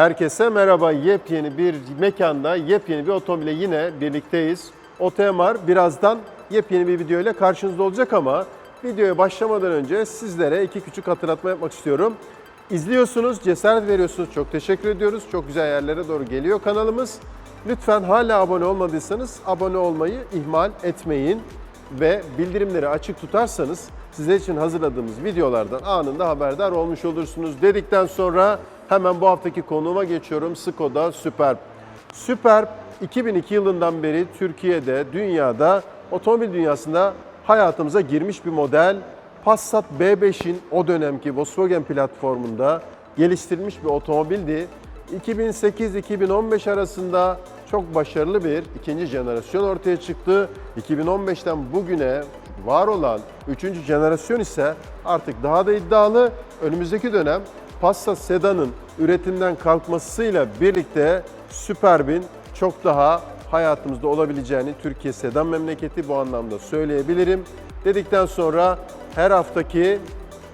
Herkese merhaba. Yepyeni bir mekanda, yepyeni bir otomobile yine birlikteyiz. OTMR birazdan yepyeni bir video ile karşınızda olacak ama videoya başlamadan önce sizlere iki küçük hatırlatma yapmak istiyorum. İzliyorsunuz, cesaret veriyorsunuz. Çok teşekkür ediyoruz. Çok güzel yerlere doğru geliyor kanalımız. Lütfen hala abone olmadıysanız abone olmayı ihmal etmeyin ve bildirimleri açık tutarsanız sizler için hazırladığımız videolardan anında haberdar olmuş olursunuz dedikten sonra hemen bu haftaki konuğuma geçiyorum. Skoda Superb. Superb 2002 yılından beri Türkiye'de, dünyada, otomobil dünyasında hayatımıza girmiş bir model. Passat B5'in o dönemki Volkswagen platformunda geliştirilmiş bir otomobildi. 2008-2015 arasında çok başarılı bir ikinci jenerasyon ortaya çıktı. 2015'ten bugüne var olan üçüncü jenerasyon ise artık daha da iddialı. Önümüzdeki dönem Passat sedanın üretimden kalkmasıyla birlikte Superb'in çok daha hayatımızda olabileceğini Türkiye sedan memleketi bu anlamda söyleyebilirim. Dedikten sonra her haftaki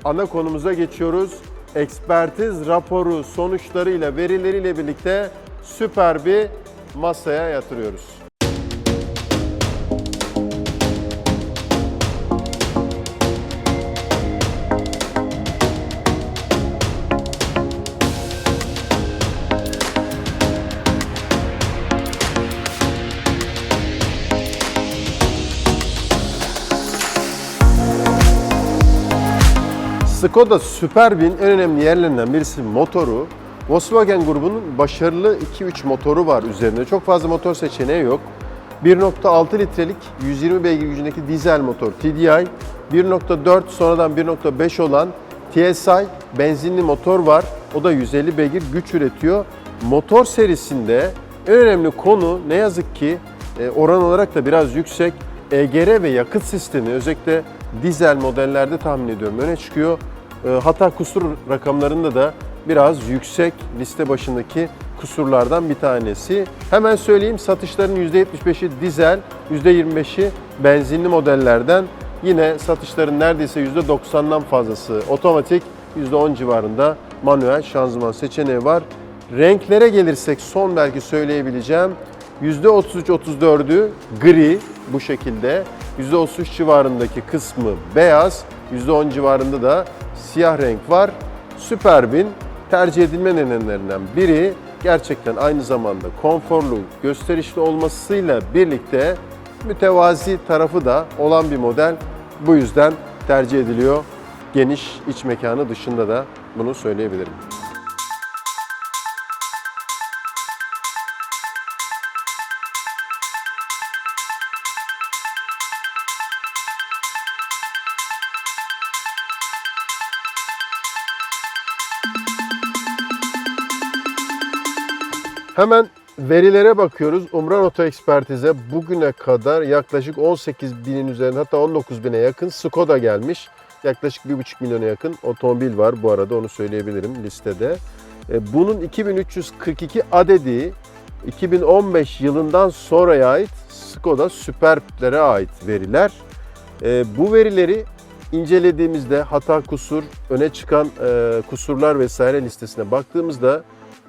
ana konumuza geçiyoruz. Ekspertiz raporu sonuçlarıyla, verileriyle birlikte Superb'i masaya yatırıyoruz. Skoda Superb'in en önemli yerlerinden birisi motoru. Volkswagen grubunun başarılı 2-3 motoru var üzerinde. Çok fazla motor seçeneği yok. 1.6 litrelik 120 beygir gücündeki dizel motor TDI, 1.4 sonradan 1.5 olan TSI benzinli motor var. O da 150 beygir güç üretiyor. Motor serisinde en önemli konu ne yazık ki e, oran olarak da biraz yüksek. EGR ve yakıt sistemi özellikle dizel modellerde tahmin ediyorum öne çıkıyor. E, Hata kusur rakamlarında da biraz yüksek liste başındaki kusurlardan bir tanesi. Hemen söyleyeyim satışların %75'i dizel, %25'i benzinli modellerden. Yine satışların neredeyse %90'dan fazlası otomatik, %10 civarında manuel şanzıman seçeneği var. Renklere gelirsek son belki söyleyebileceğim %33-34'ü gri bu şekilde. %33 civarındaki kısmı beyaz, %10 civarında da siyah renk var. Superb'in tercih edilme nedenlerinden biri gerçekten aynı zamanda konforlu, gösterişli olmasıyla birlikte mütevazi tarafı da olan bir model. Bu yüzden tercih ediliyor. Geniş iç mekanı dışında da bunu söyleyebilirim. Hemen verilere bakıyoruz. Umran Oto Ekspertize bugüne kadar yaklaşık 18 binin üzerinde hatta 19 bine yakın Skoda gelmiş. Yaklaşık 1,5 milyona yakın otomobil var bu arada onu söyleyebilirim listede. E, Bunun 2342 adedi 2015 yılından sonraya ait Skoda Superb'lere ait veriler. E, Bu verileri incelediğimizde hata kusur, öne çıkan e, kusurlar vesaire listesine baktığımızda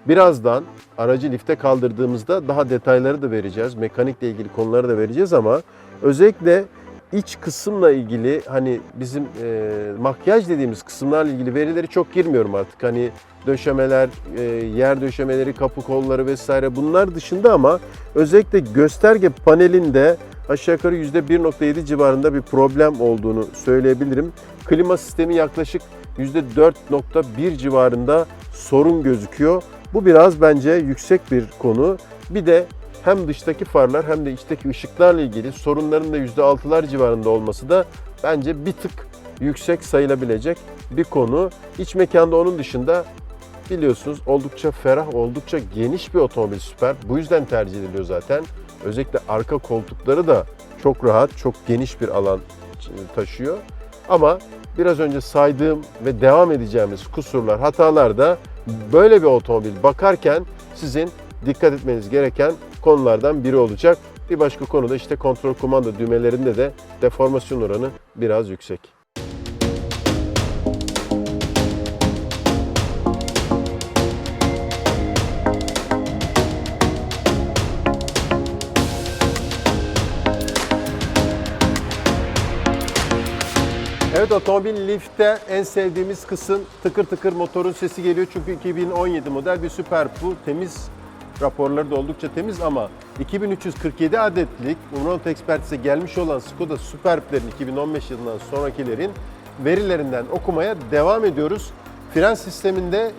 Birazdan aracı lifte kaldırdığımızda daha detayları da vereceğiz. Mekanikle ilgili konuları da vereceğiz ama özellikle iç kısımla ilgili hani bizim e, makyaj dediğimiz kısımlarla ilgili verileri çok girmiyorum artık. Hani döşemeler, e, yer döşemeleri, kapı kolları vesaire bunlar dışında ama özellikle gösterge panelinde aşağı yukarı %1.7 civarında bir problem olduğunu söyleyebilirim. Klima sistemi yaklaşık %4.1 civarında sorun gözüküyor. Bu biraz bence yüksek bir konu. Bir de hem dıştaki farlar hem de içteki ışıklarla ilgili sorunların da %6'lar civarında olması da bence bir tık yüksek sayılabilecek bir konu. İç mekanda onun dışında biliyorsunuz oldukça ferah, oldukça geniş bir otomobil süper. Bu yüzden tercih ediliyor zaten. Özellikle arka koltukları da çok rahat, çok geniş bir alan taşıyor. Ama biraz önce saydığım ve devam edeceğimiz kusurlar, hatalar da böyle bir otomobil bakarken sizin dikkat etmeniz gereken konulardan biri olacak. Bir başka konu da işte kontrol kumanda düğmelerinde de deformasyon oranı biraz yüksek. Evet otomobil lifte en sevdiğimiz kısım tıkır tıkır motorun sesi geliyor. Çünkü 2017 model bir Super bu temiz raporları da oldukça temiz ama 2347 adetlik Umronot Expertise gelmiş olan Skoda Superb'lerin 2015 yılından sonrakilerin verilerinden okumaya devam ediyoruz. Fren sisteminde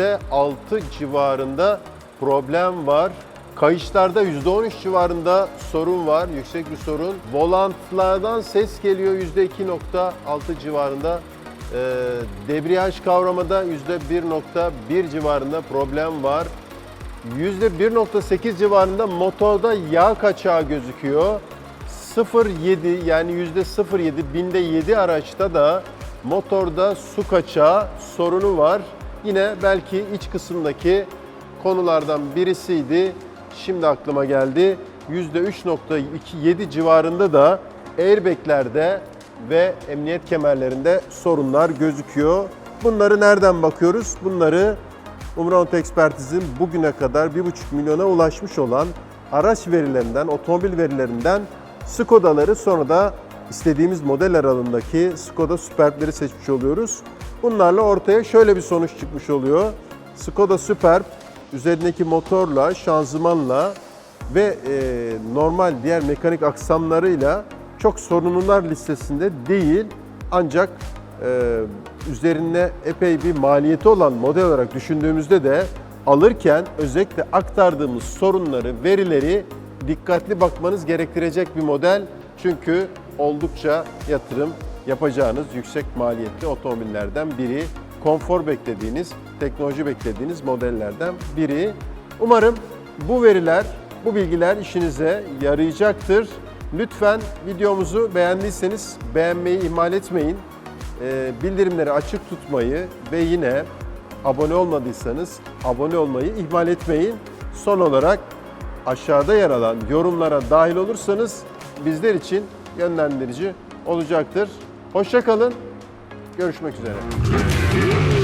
%6 civarında problem var. Kayışlarda %13 civarında sorun var, yüksek bir sorun. Volantlardan ses geliyor %2.6 civarında. Ee, debriyaj kavramada %1.1 civarında problem var. %1.8 civarında motorda yağ kaçağı gözüküyor. 0.7 yani %0.7 binde 7 araçta da motorda su kaçağı sorunu var. Yine belki iç kısımdaki konulardan birisiydi. Şimdi aklıma geldi. %3.7 civarında da airbaglerde ve emniyet kemerlerinde sorunlar gözüküyor. Bunları nereden bakıyoruz? Bunları Umronot Ekspertiz'in bugüne kadar 1,5 milyona ulaşmış olan araç verilerinden, otomobil verilerinden Skoda'ları sonra da istediğimiz model aralığındaki Skoda Superb'leri seçmiş oluyoruz. Bunlarla ortaya şöyle bir sonuç çıkmış oluyor. Skoda Superb üzerindeki motorla, şanzımanla ve e, normal diğer mekanik aksamlarıyla çok sorunlular listesinde değil. Ancak e, üzerine epey bir maliyeti olan model olarak düşündüğümüzde de alırken özellikle aktardığımız sorunları, verileri dikkatli bakmanız gerektirecek bir model. Çünkü oldukça yatırım yapacağınız yüksek maliyetli otomobillerden biri. Konfor beklediğiniz, teknoloji beklediğiniz modellerden biri. Umarım bu veriler, bu bilgiler işinize yarayacaktır. Lütfen videomuzu beğendiyseniz beğenmeyi ihmal etmeyin. Ee, bildirimleri açık tutmayı ve yine abone olmadıysanız abone olmayı ihmal etmeyin. Son olarak aşağıda yer alan yorumlara dahil olursanız bizler için yönlendirici olacaktır. Hoşçakalın. Görüşmek üzere. Yeah.